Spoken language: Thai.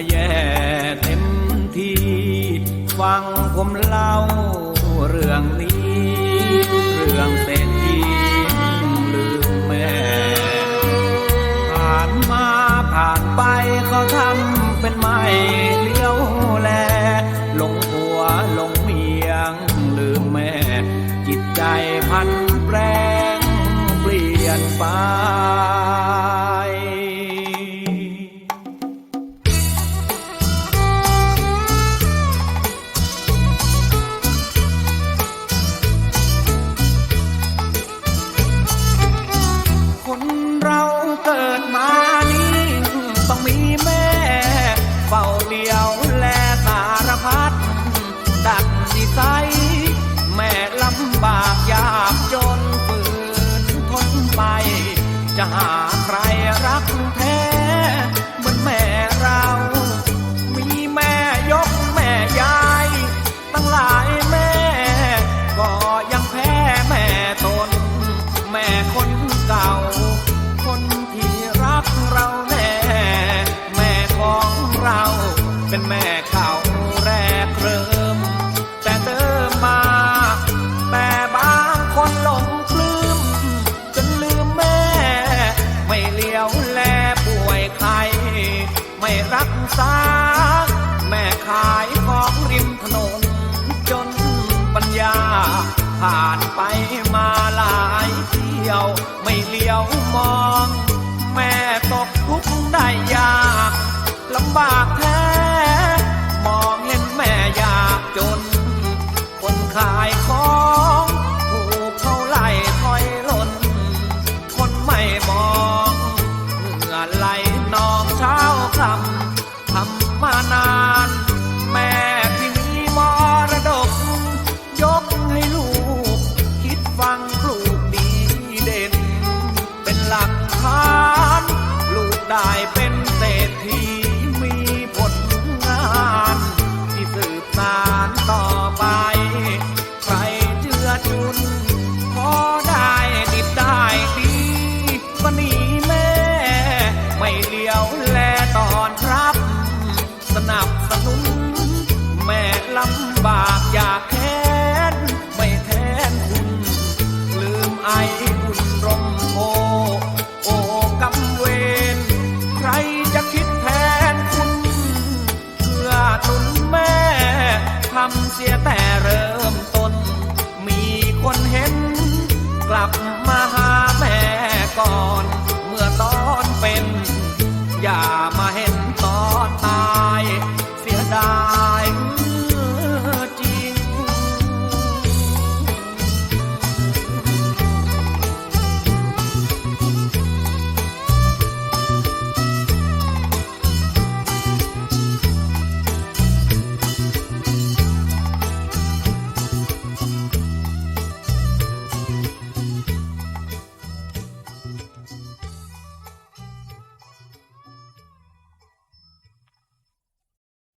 ก็แย่เต็มทีฟังผมเล่าเรื่องนี้ เรื่องเศรษฐีลืมแม่ ผ่านมาผ่านไปเขาทำเป็นไม่ ต้อ เป็นแม่เขาวแรกเริ่ม แต่เดิมมา แต่บางคนหลงปลื้มจนลืมแม่ ไม่เลี้ยวแลป่วยไข้ไม่รักษา แม่ขายของริมถนน จนปัญญา ผ่านไปมาหลายเที่ยว ไม่เลี้ยวมอง แม่ตกทุกข์ได้ยากลำบากแท้ จน คนขายของถูกเขาไล่ถอยหล่น คนไม่มองเหงื่อไหลนองเช้าคำทำมานาำเสียแต่เริ่มต้น มีคนเห็นกลับ